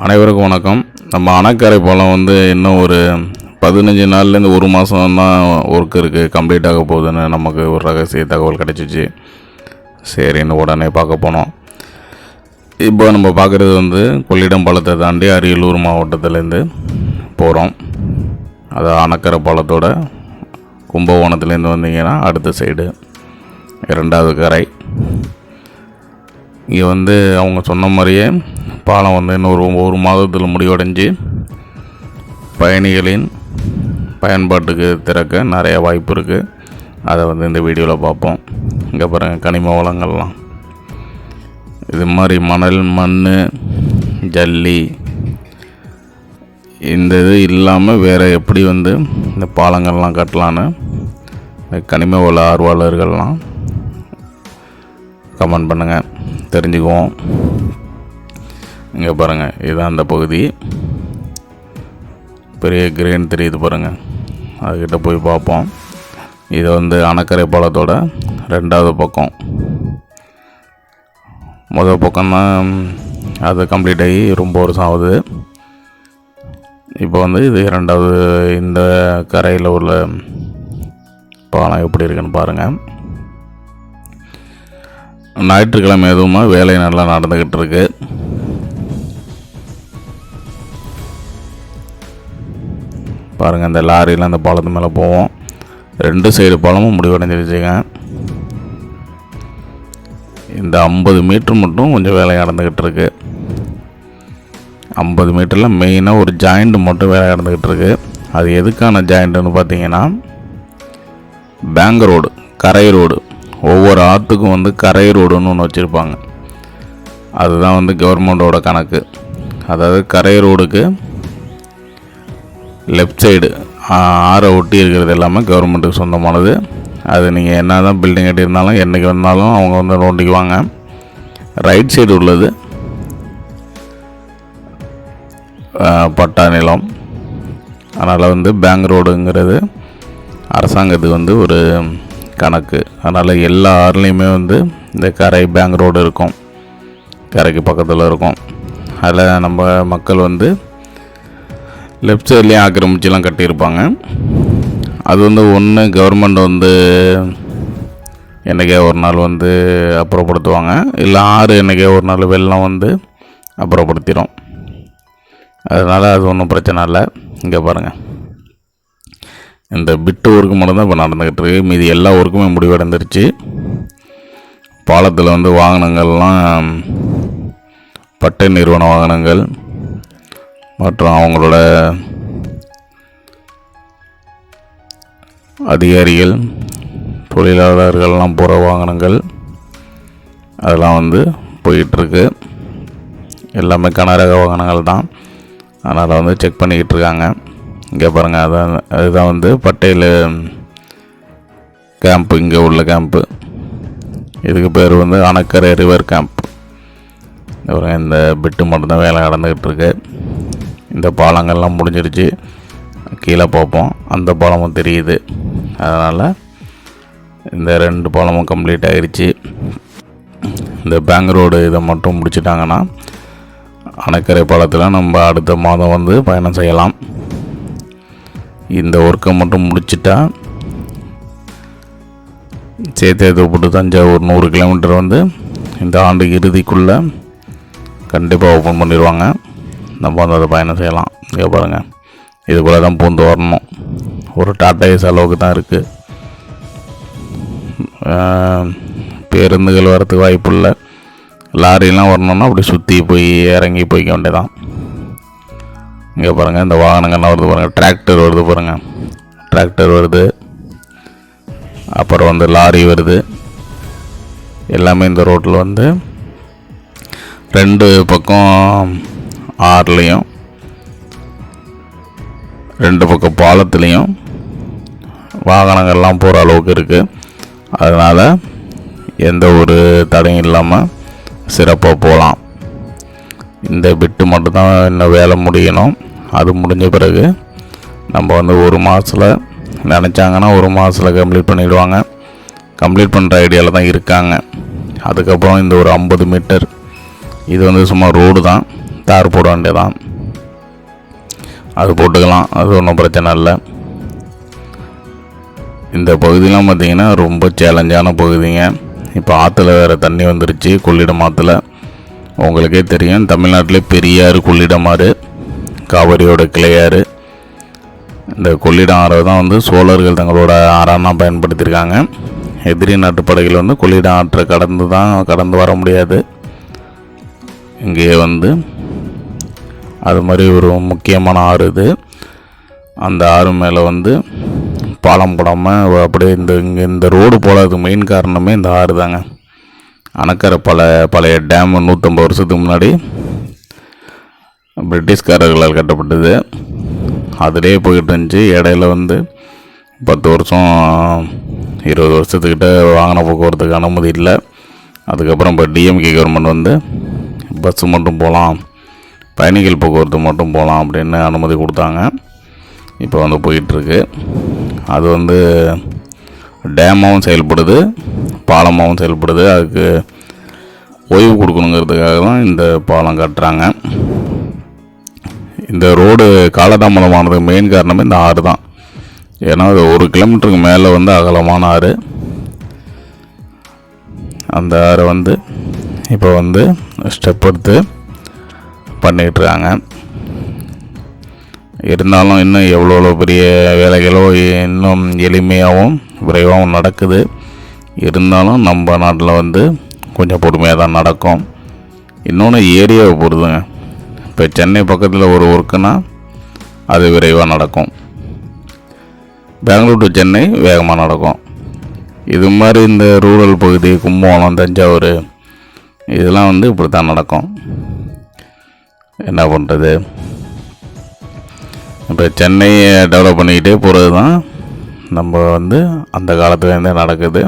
அனைவருக்கும் வணக்கம். நம்ம அணக்கரை பழம் வந்து இன்னும் ஒரு பதினஞ்சு நாள்லேருந்து ஒரு மாதம் தான் ஒர்க் இருக்குது கம்ப்ளீட் ஆக போகுதுன்னு நமக்கு ஒரு ரகசிய தகவல் கிடச்சிச்சு. சரின்னு உடனே பார்க்க போனோம். இப்போ நம்ம பார்க்குறது வந்து கொள்ளிடம் பழத்தை தாண்டி அரியலூர் மாவட்டத்துலேருந்து போகிறோம் அது அணக்கரை பழத்தோட கும்பகோணத்துலேருந்து வந்தீங்கன்னா அடுத்த சைடு இரண்டாவது கரை. இங்கே வந்து அவங்க சொன்ன மாதிரியே பாலம் வந்து இன்னொரு ஒரு மாதத்தில் முடிவடைஞ்சு பயணிகளின் பயன்பாட்டுக்கு திறக்க நிறைய வாய்ப்பு இருக்குது அதை வந்து இந்த வீடியோவில் பார்ப்போம். இங்கே பாருங்கள் கனிம வளங்கள்லாம். இது மாதிரி மணல் மண் ஜல்லி இந்த இது இல்லாமல் வேறு எப்படி வந்து இந்த பாலங்கள்லாம் கட்டலான்னு இந்த கனிம வள ஆர்வலர்கள்லாம் கமெண்ட் பண்ணுங்கள் தெரிஞ்சுக்குவோம். இங்கே பாருங்கள் இதுதான் அந்த பகுதி. பெரிய கிரேன் தெரியுது பாருங்கள் அதுக்கிட்ட போய் பார்ப்போம். இது வந்து அணக்கரை பாலத்தோட ரெண்டாவது பக்கம். முதல் பக்கம்தான் அது கம்ப்ளீட் ஆகி ரொம்ப வருஷம் ஆகுது. இப்போ வந்து இது இரண்டாவது இந்த கரையில் உள்ள பாலம் எப்படி இருக்குன்னு பாருங்கள் ஞாயிற்றுக்கிழமை எதுவுமா வேலை நல்லா நடந்துக்கிட்டு இருக்குது பாருங்கள் இந்த லாரியில் அந்த பாலத்து மேலே போவோம். ரெண்டு சைடு பாலமும் முடிவடைஞ்சிருச்சுங்க. இந்த ஐம்பது மீட்ரு மட்டும் கொஞ்சம் வேலை நடந்துக்கிட்டு இருக்கு. ஐம்பது மீட்டரில் மெயினாக ஒரு ஜாயிண்ட் மட்டும் வேலை நடந்துக்கிட்டு இருக்கு. அது எதுக்கான ஜாயிண்ட்டுன்னு பார்த்தீங்கன்னா பேங்க் ரோடு கரை ரோடு ஒவ்வொரு ஆற்றுக்கும் வந்து கரை ரோடுன்னு ஒன்று வச்சுருப்பாங்க. அதுதான் வந்து கவர்மெண்ட்டோட கணக்கு. அதாவது கரை ரோடுக்கு லெஃப்ட் சைடு ஆறை ஒட்டி இருக்கிறது எல்லாமே கவர்மெண்ட்டுக்கு சொந்தமானது. அது நீங்கள் என்ன தான் பில்டிங் கட்டியிருந்தாலும் என்றைக்கு வந்தாலும் அவங்க வந்து நோண்டிக்குவாங்க. ரைட் சைடு உள்ளது. பட்டா நிலம். அதனால் வந்து பேங்க் ரோடுங்கிறது அரசாங்கத்துக்கு வந்து ஒரு கணக்கு. அதனால் எல்லா ஆறுலேயுமே வந்து இந்த கரை பேங்க் ரோடு இருக்கும். கரைக்கு பக்கத்தில் இருக்கும். அதில் நம்ம மக்கள் வந்து லெஃப்ட் சைட்லேயும் ஆக்கிரமிச்சுலாம் கட்டியிருப்பாங்க. அது வந்து ஒன்று கவர்மெண்ட் வந்து என்றைக்கே ஒரு நாள் வந்து அப்புறப்படுத்துவாங்க. இல்லை ஆறு என்றைக்கே ஒரு நாள் வெள்ளம் வந்து அப்புறப்படுத்திடும் அதனால் அது ஒன்றும் பிரச்சனை இல்லை. இங்கே பாருங்கள் இந்த பிட்டு ஒர்க்கு மட்டும்தான் இப்போ நடந்துக்கிட்டு இருக்கு. மீதி எல்லா ஒர்க்குமே முடிவடைந்துருச்சு. பாலத்தில் வந்து வாகனங்கள்லாம் பட்டை நிறுவன வாகனங்கள் மற்றும் அவங்களோட அதிகாரிகள் தொழிலாளர்கள்லாம் போகிற வாகனங்கள் அதெல்லாம் வந்து போயிட்டுருக்கு. எல்லாமே கனரக வாகனங்கள் தான். அதனால் வந்து செக் பண்ணிக்கிட்டு இருக்காங்க. இங்கே பாருங்கள் அதான் அதுதான் வந்து பட்டேல் கேம்ப்பு இங்கே உள்ள கேம்ப்பு இதுக்கு பேர் வந்து அணக்கரை ரிவர் கேம்ப். இந்த பிட்டு மட்டும்தான் வேலை நடந்துக்கிட்டு இருக்குது இந்த பாலங்கள்லாம் முடிஞ்சிருச்சு. கீழே பார்ப்போம். அந்த பாலமும் தெரியுது. அதனால் இந்த ரெண்டு பாலமும் கம்ப்ளீட் ஆகிருச்சு இந்த பேங்க் ரோடு இதை மட்டும் முடிச்சிட்டாங்கன்னா அணைக்கரை பாலத்தில் நம்ம அடுத்த மாதம் வந்து பயணம் செய்யலாம். இந்த ஒர்க்கை மட்டும் முடிச்சிட்டா சேத்தியத்தோப்பட்டு தஞ்சாவூர் நூறு கிலோமீட்டர் வந்து இந்த ஆண்டு இறுதிக்குள்ளே கண்டிப்பாக ஓப்பன் பண்ணிடுவாங்க. நம்ம வந்து அதை பயணம் செய்யலாம். இங்கே பாருங்கள் இதுக்குள்ளே தான் பூந்து வரணும். ஒரு டாட்டா ஏஸ் அளவுக்கு தான் இருக்குது பேருந்துகள் வரத்துக்கு வாய்ப்பு இல்லை. லாரிலாம் வரணும்னா அப்படி சுற்றி போய் இறங்கி போய்க்க வேண்டியதான் இங்கே பாருங்கள் இந்த வாகனங்கள்லாம் வருது பாருங்கள் டிராக்டர் வருது பாருங்கள் டிராக்டர் வருது. அப்புறம் வந்து லாரி வருது. எல்லாமே இந்த ரோட்டில் வந்து ரெண்டு பக்கம் ஆறுலேயும் ரெண்டு பக்கம் பாலத்துலேயும் வாகனங்கள்லாம் போகிற அளவுக்கு இருக்குது அதனால் எந்த ஒரு தடையும் இல்லாமல் சிறப்பாக போகலாம் இந்த பிட்டு மட்டும்தான் இன்னும் வேலை முடியணும். அது முடிஞ்ச பிறகு நம்ம வந்து ஒரு மாதத்தில் நினச்சாங்கன்னா ஒரு மாதத்தில் கம்ப்ளீட் பண்ணிவிடுவாங்க கம்ப்ளீட் பண்ணுற ஐடியாவில் தான் இருக்காங்க. அதுக்கப்புறம் இந்த ஒரு ஐம்பது மீட்டர் இது வந்து சும்மா ரோடு தான். தார் போட வேண்டியதான் அது போட்டுக்கலாம் அது ஒன்றும் பிரச்சனை இல்லை. இந்த பகுதியெலாம் பார்த்திங்கன்னா ரொம்ப சேலஞ்சான பகுதிங்க. இப்போ ஆற்றுல வேறு தண்ணி வந்துருச்சு கொள்ளிடம் ஆற்றுல உங்களுக்கே தெரியும் தமிழ்நாட்டிலே பெரியாறு கொள்ளிடமாறு காவிரியோட கிளையாறு. இந்த கொள்ளிடம் ஆறை தான் வந்து சோழர்கள் தங்களோட ஆறானா பயன்படுத்தியிருக்காங்க. எதிரி நாட்டு படைகள் வந்து கொள்ளிடம் ஆற்றை கடந்து தான் கடந்து வர முடியாது. இங்கேயே வந்து அது மாதிரி ஒரு முக்கியமான ஆறு இது. அந்த ஆறு மேலே வந்து பாலம் போடாமல் அப்படியே இந்த இங்கே இந்த ரோடு போடாதது மெயின் காரணமே இந்த ஆறு தாங்க. அணக்கரை பல பழைய டேமு நூற்றம்பது வருஷத்துக்கு முன்னாடி பிரிட்டிஷ்காரர்களால் கட்டப்பட்டது. அதிலே போயிட்டு இருந்துச்சு. இடையில வந்து பத்து வருஷம் இருபது வருஷத்துக்கிட்ட வாகன போக்குவரத்துக்கு அனுமதி இல்லை. அதுக்கப்புறம் இப்போ டிஎம்கே கவர்மெண்ட் வந்து பஸ்ஸு மட்டும் போகலாம். பயணிகள் போக்குவரத்து மட்டும் போகலாம் அப்படின்னு அனுமதி கொடுத்தாங்க. இப்போ வந்து போயிட்டுருக்கு. அது வந்து டேமாகவும் செயல்படுது பாலமாகவும் செயல்படுது. அதுக்கு ஓய்வு கொடுக்கணுங்கிறதுக்காக தான் இந்த பாலம் கட்டுறாங்க. இந்த ரோடு காலதாமதமானதுக்கு மெயின் காரணமே இந்த ஆறு தான். ஏன்னா அது ஒரு கிலோமீட்டருக்கு மேலே வந்து அகலமான ஆறு. அந்த ஆறை வந்து இப்போ வந்து ஸ்டெப் எடுத்து பண்ணிகிட்ருக்காங்க இருந்தாலும் இன்னும் எவ்வளோ எவ்வளோ பெரிய வேலைகளோ இன்னும் எளிமையாகவும் விரைவாகவும் நடக்குது. இருந்தாலும் நம்ம நாட்டில் வந்து கொஞ்சம் பொறுமையாக தான் நடக்கும். இன்னொன்று ஏரியாவை பொறுத்துங்க. இப்போ சென்னை பக்கத்தில் ஒரு ஒர்க்குன்னா அது விரைவாக நடக்கும். பெங்களூர் டு சென்னை வேகமாக நடக்கும். இது மாதிரி இந்த ரூரல் பகுதி கும்பகோணம் தஞ்சாவூர் இதெல்லாம் வந்து இப்படி தான் நடக்கும். என்ன பண்ணுறது இப்போ சென்னையை டெவலப் பண்ணிக்கிட்டே போகிறது தான் நம்ம வந்து அந்த காலத்துலேருந்தே நடக்குது.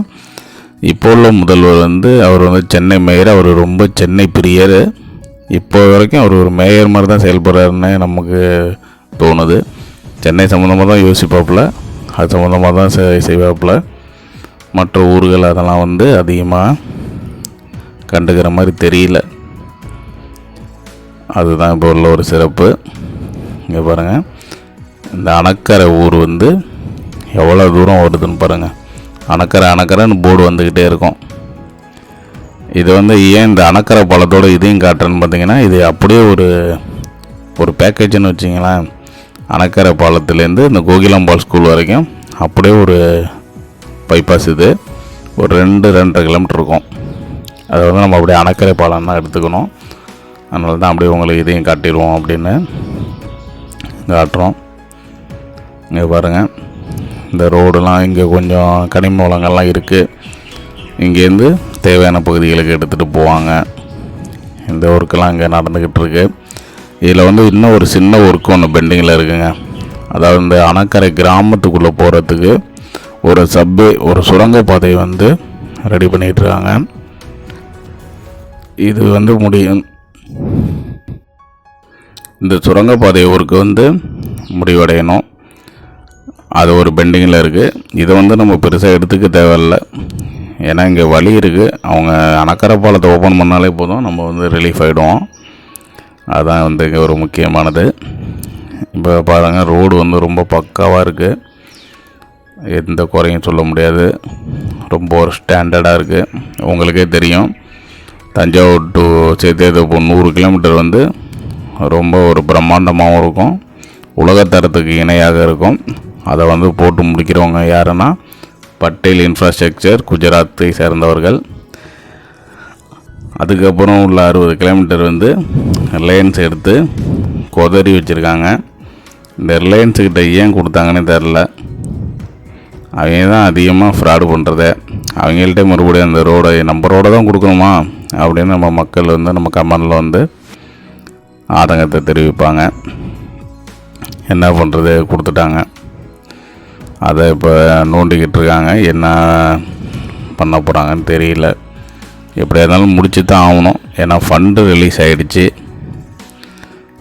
இப்போ உள்ள முதல்வர் வந்து அவர் வந்து சென்னை மேயர் அவர் ரொம்ப சென்னை பிரியர். இப்போ வரைக்கும் அவர் ஒரு மேயர் மாதிரி தான் செயல்படுறாருன்னு நமக்கு தோணுது. சென்னை சம்மந்தமாக தான் யோசிப்பாப்புல அது சம்மந்தமாக தான் செய் செய்வாப்புல. மற்ற ஊர்கள் அதெல்லாம் வந்து அதிகமாக கண்டுக்கிற மாதிரி தெரியல. அதுதான் இப்போ உள்ள ஒரு சிறப்பு. இங்கே பாருங்கள் இந்த அணக்கரை ஊர் வந்து எவ்வளோ தூரம் வருதுன்னு பாருங்கள் அணக்கரை அணக்கரைன்னு போர்டு வந்துக்கிட்டே இருக்கும். இது வந்து ஏன் இந்த அணக்கரை பழத்தோடு இதையும் காட்டுறேன்னு பார்த்தீங்கன்னா இது அப்படியே ஒரு ஒரு பேக்கேஜ்னு வச்சிங்களேன். அணக்கரை பாலத்துலேருந்து இந்த கோகிலாம்பால் ஸ்கூல் வரைக்கும் அப்படியே ஒரு பைபாஸ் இது. ஒரு ரெண்டு ரெண்டரை கிலோமீட்டர் இருக்கும். அதை வந்து நம்ம அப்படியே அணக்கரை பாலம் தான் எடுத்துக்கணும். அதனால தான் அப்படியே உங்களுக்கு இதையும் காட்டிடுவோம் அப்படின்னு காட்டுறோம். இங்கே பாருங்கள் இந்த ரோடெலாம் இங்கே கொஞ்சம் கனிம வளங்கள்லாம் இருக்குது இங்கேருந்து தேவையான பகுதிகளுக்கு எடுத்துகிட்டு போவாங்க. இந்த ஒர்க்கெலாம் இங்கே நடந்துக்கிட்டு இருக்கு. இதில் வந்து இன்னும் ஒரு சின்ன ஒர்க்கு ஒன்று பெண்டிங்கில் இருக்குங்க. அதாவது இந்த அணக்கரை கிராமத்துக்குள்ளே போகிறதுக்கு ஒரு சப்வே ஒரு சுரங்கப்பாதை வந்து ரெடி பண்ணிகிட்ருக்காங்க இது வந்து முடியும். இந்த சுரங்கப்பாதை ஊருக்கு வந்து முடிவடையணும். அது ஒரு பெண்டிங்கில் இருக்குது இதை வந்து நம்ம பெருசாக எடுத்துக்க தேவையில்ல. ஏன்னா இங்கே வழி இருக்குது அவங்க அணக்கரை பாலத்தை ஓப்பன் பண்ணாலே போதும். நம்ம வந்து ரிலீஃப் ஆகிடுவோம் அதுதான் வந்து இங்கே ஒரு முக்கியமானது. இப்போ பாருங்க ரோடு வந்து ரொம்ப பக்காவாக இருக்குது எந்த குறையும் சொல்ல முடியாது. ரொம்ப ஒரு ஸ்டாண்டர்டாக இருக்குது உங்களுக்கே தெரியும். தஞ்சாவூர் டு சேத்தியத்தப்போ நூறு கிலோமீட்டர் வந்து ரொம்ப ஒரு பிரம்மாண்டமாகவும் இருக்கும். உலகத்தரத்துக்கு இணையாக இருக்கும். அதை வந்து போட்டு முடிக்கிறவங்க யாருன்னா பட்டேல் இன்ஃப்ராஸ்ட்ரக்சர் குஜராத்தை சேர்ந்தவர்கள். அதுக்கப்புறம் உள்ள அறுபது கிலோமீட்டர் வந்து ரிலையன்ஸ் எடுத்து கொதறி வச்சுருக்காங்க. இந்த ரிலையன்ஸுக்கிட்ட ஏன் கொடுத்தாங்கன்னு தெரில அவங்க தான் அதிகமாக ஃப்ராடு பண்ணுறத அவங்கள்ட்ட மறுபடியும் அந்த ரோடை நம்பரோடு ரோடை தான் கொடுக்கணுமா? அப்படின்னு நம்ம மக்கள் வந்து நம்ம கமெண்டில் வந்து ஆதங்கத்தை தெரிவிப்பாங்க. என்ன பண்ணுறது கொடுத்துட்டாங்க. அதை இப்போ நோண்டிக்கிட்டு இருக்காங்க. என்ன பண்ண போகிறாங்கன்னு தெரியல. எப்படியா இருந்தாலும் முடிச்சு தான் ஆகணும். ஏன்னா ஃபண்டு ரிலீஸ் ஆகிடுச்சு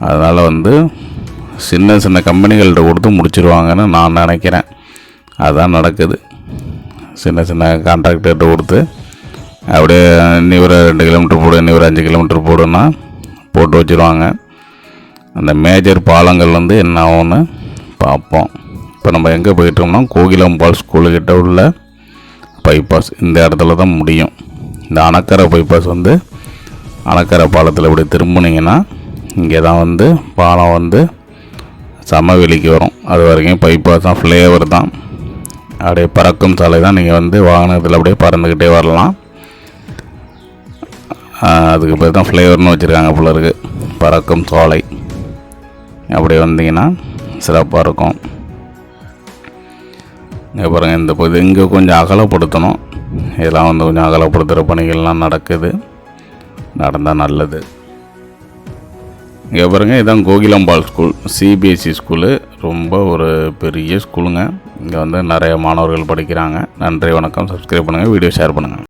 அதனால் வந்து சின்ன சின்ன கம்பெனிகள்கிட்ட கொடுத்து முடிச்சிருவாங்கன்னு நான் நினைக்கிறேன். அதுதான் நடக்குது. சின்ன சின்ன கான்ட்ராக்டர்கிட்ட கொடுத்து அப்படியே இன்னி ஒரு ரெண்டு கிலோமீட்டர் போடு இன்னி ஒரு அஞ்சு கிலோமீட்டர் போடுன்னா போட்டு வச்சுருவாங்க. அந்த மேஜர் பாலங்கள் வந்து என்ன ஆகும்னு பார்ப்போம். இப்போ நம்ம எங்கே போயிட்டோம்னா கோகிலம்பாள் ஸ்கூலுக்கிட்ட உள்ள பைபாஸ் இந்த இடத்துல தான் முடியும். இந்த அணக்கரை பைபாஸ் வந்து அணக்கரை பாலத்தில் இப்படி திரும்பினீங்கன்னா இங்கே தான் வந்து பாலம் வந்து சமவெளிக்கு வரும். அது வரைக்கும் பைபாஸ் தான் ஃப்ளேவர் தான். அப்படியே பறக்கும் சாலை தான். நீங்கள் வந்து வாகனத்தில் அப்படியே பறந்துக்கிட்டே வரலாம். அதுக்கு பேர் தான் ஃப்ளேவர்னு வச்சுருக்காங்க போல பறக்கும் சோலை அப்படி வந்தீங்கன்னா சிறப்பாக இருக்கும். இங்கே பாருங்கள் இந்த பகுதி இங்கே கொஞ்சம் அகலப்படுத்தணும். இதெல்லாம் வந்து கொஞ்சம் அகலப்படுத்துகிற பணிகள்லாம் நடக்குது. நடந்தால் நல்லது. இங்கே பாருங்கள் இதான் கோகிலம்பாள் ஸ்கூல். CBSE school. ரொம்ப ஒரு பெரிய ஸ்கூலுங்க. இங்கே வந்து நிறைய மாணவர்கள் படிக்கிறாங்க. நன்றி வணக்கம். சப்ஸ்கிரைப் பண்ணுங்கள் வீடியோ ஷேர் பண்ணுங்கள்